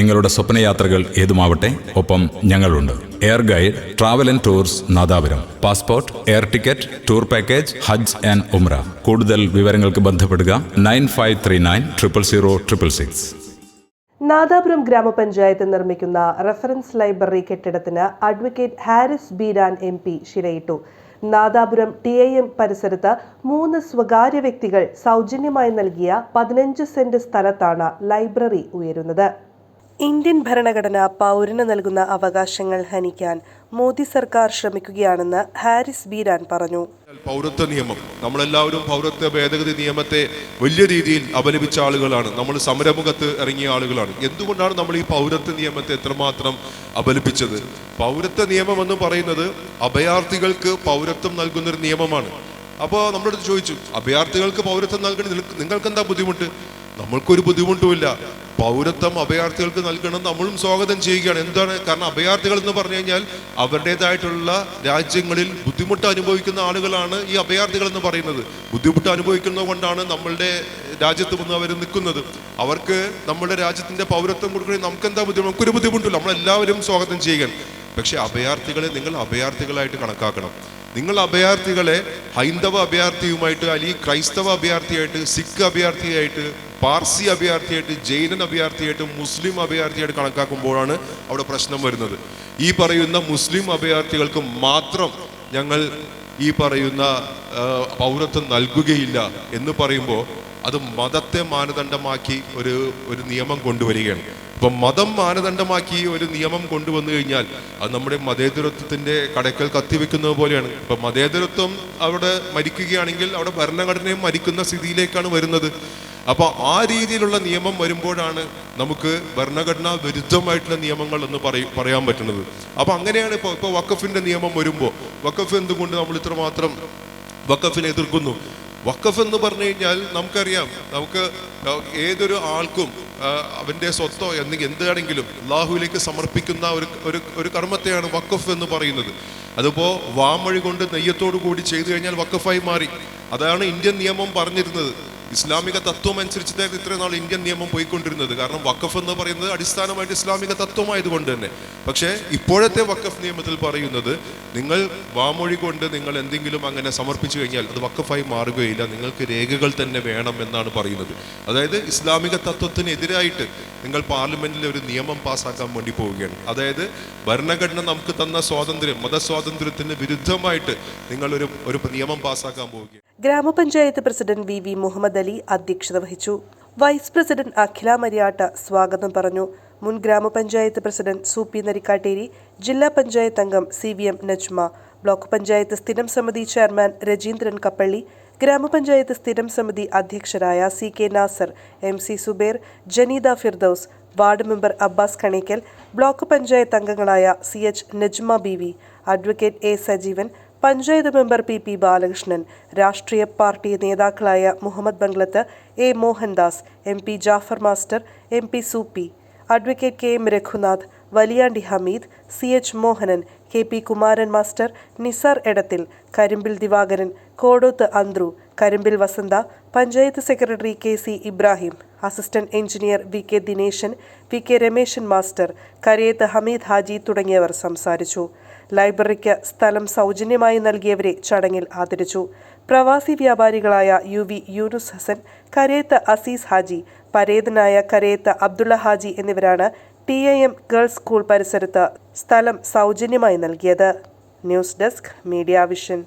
നിങ്ങളുടെ സ്വപ്നയാത്രകൾ ഏതുമാവട്ടെ ഒപ്പം ഞങ്ങളുണ്ട്. Air guide travel and tours Nadapuram. Passport air ticket tour package Hajj and Umrah കൂടുതൽ വിവരങ്ങൾക്ക് ബന്ധപ്പെടുക nine five three nine triple zero triple six. Nadapuram ഗ്രാമപഞ്ചായത്ത് നിർമ്മിക്കുന്ന റഫറൻസ് ലൈബ്രറി കെട്ടിടത്തിന് advocate Haris Beeran M P ശിരയിട്ടു. Nadapuram T I M പരിസരത്ത് മൂന്ന് സ്വകാര്യ വ്യക്തികൾ സൗജന്യമായി നൽകിയ പതിനഞ്ച് സെന്റ് സ്ഥലത്താണ് ലൈബ്രറി ഉയരുന്നത്. ഇന്ത്യൻ ഭരണഘടന പൗരന് നൽകുന്ന അവകാശങ്ങൾ ഹനിക്കാൻ മോദി സർക്കാർ ശ്രമിക്കുകയാണെന്ന് ഹാരിസ് ബീരാൻ പറഞ്ഞു. പൗരത്വ നിയമം. നമ്മളെല്ലാവരും പൗരത്വ ഭേദഗതി നിയമത്തെ വലിയ രീതിയിൽ അപലപിച്ച ആളുകളാണ്. നമ്മൾ സമരമുഖത്ത് ഇറങ്ങിയ ആളുകളാണ്. എന്തുകൊണ്ടാണ് നമ്മൾ ഈ പൗരത്വ നിയമത്തെ എത്രമാത്രം അപലപിച്ചത്? പൗരത്വ നിയമം എന്ന് പറയുന്നത് അഭയാർത്ഥികൾക്ക് പൗരത്വം നൽകുന്ന ഒരു നിയമമാണ്. അപ്പോൾ നമ്മളടുത്ത് ചോദിച്ചു അഭയാർത്ഥികൾക്ക് പൗരത്വം നൽകണം നിങ്ങൾക്ക് എന്താ ബുദ്ധിമുട്ട്? നമ്മൾക്കൊരു ബുദ്ധിമുട്ടുമില്ല പൗരത്വം അഭയാർത്ഥികൾക്ക് നൽകണം നമ്മളും സ്വാഗതം ചെയ്യുകയാണ്. എന്താണ്? കാരണം അഭയാർത്ഥികൾ എന്ന് പറഞ്ഞു കഴിഞ്ഞാൽ അവരുടേതായിട്ടുള്ള രാജ്യങ്ങളിൽ ബുദ്ധിമുട്ട് അനുഭവിക്കുന്ന ആളുകളാണ് ഈ അഭയാർത്ഥികൾ എന്ന് പറയുന്നത്. ബുദ്ധിമുട്ട് അനുഭവിക്കുന്നത് കൊണ്ടാണ് നമ്മളുടെ രാജ്യത്ത് വന്ന് അവർ നിൽക്കുന്നത്. അവർക്ക് നമ്മുടെ രാജ്യത്തിന്റെ പൗരത്വം കൊടുക്കണമെങ്കിൽ നമുക്ക് എന്താ ബുദ്ധിമുട്ട്? നമുക്കൊരു ബുദ്ധിമുട്ടില്ല നമ്മളെല്ലാവരും സ്വാഗതം ചെയ്യുകയാണ്. പക്ഷെ അഭയാർത്ഥികളെ നിങ്ങൾ അഭയാർത്ഥികളായിട്ട് കണക്കാക്കണം. നിങ്ങൾ അഭയാർത്ഥികളെ ഹൈന്ദവ അഭയാർത്ഥിയുമായിട്ട് അല്ലെങ്കിൽ ക്രൈസ്തവ അഭയാർത്ഥിയായിട്ട് സിഖ് അഭയാർത്ഥിയായിട്ട് പാർസി അഭയാർത്ഥിയായിട്ട് ജൈനൻ അഭയാർത്ഥിയായിട്ട് മുസ്ലിം അഭയാർത്ഥിയായിട്ട് കണക്കാക്കുമ്പോഴാണ് അവിടെ പ്രശ്നം വരുന്നത്. ഈ പറയുന്ന മുസ്ലിം അഭയാർത്ഥികൾക്ക് മാത്രം ഞങ്ങൾ ഈ പറയുന്ന പൗരത്വം നൽകുകയില്ല എന്ന് പറയുമ്പോൾ അത് മതത്തെ മാനദണ്ഡമാക്കി ഒരു ഒരു നിയമം കൊണ്ടുവരികയാണ്. ഇപ്പൊ മതം മാനദണ്ഡമാക്കി ഒരു നിയമം കൊണ്ടുവന്നു കഴിഞ്ഞാൽ അത് നമ്മുടെ മതേതരത്വത്തിന്റെ കടക്കൽ കത്തിവെക്കുന്നത് പോലെയാണ്. ഇപ്പൊ മതേതരത്വം അവിടെ മരിക്കുകയാണെങ്കിൽ അവിടെ ഭരണഘടനയും മരിക്കുന്ന സ്ഥിതിയിലേക്കാണ് വരുന്നത്. അപ്പോൾ ആ രീതിയിലുള്ള നിയമം വരുമ്പോഴാണ് നമുക്ക് ഭരണഘടനാ വിരുദ്ധമായിട്ടുള്ള നിയമങ്ങൾ എന്ന് പറയ പറയാൻ പറ്റുന്നത്. അപ്പോൾ അങ്ങനെയാണ് ഇപ്പൊ ഇപ്പൊ വക്കഫിന്റെ നിയമം വരുമ്പോൾ വക്കഫ് എന്തുകൊണ്ട് നമ്മൾ ഇത്രമാത്രം വക്കഫിനെ എതിർക്കുന്നു? വക്കഫ് എന്ന് പറഞ്ഞു കഴിഞ്ഞാൽ നമുക്കറിയാം നമുക്ക് ഏതൊരു ആൾക്കും അവന്റെ സ്വത്തോ എന്തെങ്കിലും എന്താണെങ്കിലും അള്ളാഹുവിലേക്ക് സമർപ്പിക്കുന്ന ഒരു ഒരു ഒരു കർമ്മത്തെയാണ് വക്കഫ് എന്ന് പറയുന്നത്. അതിപ്പോൾ വാമൊഴി കൊണ്ട് നെയ്യത്തോടു കൂടി ചെയ്തു കഴിഞ്ഞാൽ വക്കഫായി മാറി. അതാണ് ഇന്ത്യൻ നിയമം പറഞ്ഞിരുന്നത്. ഇസ്ലാമിക തത്വം അനുസരിച്ചിട്ടായിരുന്നു ഇത്രയും നാൾ ഇന്ത്യൻ നിയമം പോയിക്കൊണ്ടിരുന്നത്. കാരണം വക്കഫ് എന്ന് പറയുന്നത് അടിസ്ഥാനമായിട്ട് ഇസ്ലാമിക തത്വമായതുകൊണ്ട് തന്നെ. പക്ഷേ ഇപ്പോഴത്തെ വക്കഫ് നിയമത്തിൽ പറയുന്നത് നിങ്ങൾ വാമൊഴി കൊണ്ട് നിങ്ങൾ എന്തെങ്കിലും അങ്ങനെ സമർപ്പിച്ചു കഴിഞ്ഞാൽ അത് വക്കഫായി മാറുകയില്ല. നിങ്ങൾക്ക് രേഖകൾ തന്നെ വേണം എന്നാണ് പറയുന്നത്. അതായത് ഇസ്ലാമിക തത്വത്തിനെതിരായിട്ട് നിങ്ങൾ പാർലമെന്റിൽ ഒരു നിയമം പാസ്സാക്കാൻ വേണ്ടി പോവുകയാണ്. അതായത് ഭരണഘടന നമുക്ക് തന്ന സ്വാതന്ത്ര്യം മതസ്വാതന്ത്ര്യത്തിന് വിരുദ്ധമായിട്ട് നിങ്ങൾ ഒരു ഒരു നിയമം പാസാക്കാൻ പോവുകയാണ്. ഗ്രാമപഞ്ചായത്ത് president V V Muhammad Ali അധ്യക്ഷത വഹിച്ചു. വൈസ് പ്രസിഡന്റ് അഖില മരിയാട്ട സ്വാഗതം പറഞ്ഞു. മുൻ ഗ്രാമപഞ്ചായത്ത് പ്രസിഡന്റ് സു പി നരിക്കാട്ടേരി ജില്ലാ പഞ്ചായത്ത് അംഗം C V M Najma block panchayat സ്ഥിരം സമിതി ചെയർമാൻ രജീന്ദ്രൻ കപ്പള്ളി ഗ്രാമപഞ്ചായത്ത് സ്ഥിരം സമിതി അധ്യക്ഷരായ C K Nasar M C Zubair Janeeda Firdous ward member Abbas Kanikkal block panchayat അംഗങ്ങളായ C H Najma B V advocate A Sajeevan panchayat member P P Balakrishnan രാഷ്ട്രീയ party നേതാക്കളായ Muhammad Banglath A Mohandas M P Jafar master M P Soopi advocate K M Raghunath Valiyandi Hameed C H Mohanan K P Kumaran master Nisar Edathil Karimpil Divakaran Kodoth Anthru Karimpil Vasantha panchayat secretary K C Ibrahim assistant engineer V K Dineshan V K Rameshan master Karayath Hameed Haji തുടങ്ങിയവർ സംസാരിച്ചു. ലൈബ്രറിക്ക് സ്ഥലം സൗജന്യമായി നൽകിയവരെ ചടങ്ങിൽ ആദരിച്ചു. പ്രവാസി വ്യാപാരികളായ യു വി യൂനുസ് ഹസൻ കരയത്ത് അസീസ് ഹാജി പരേതനായ കരയത്ത് അബ്ദുള്ള ഹാജി എന്നിവരാണ് T I M girls school പരിസരത്ത് സ്ഥലം സൗജന്യമായി നൽകിയത്. News desk media vision.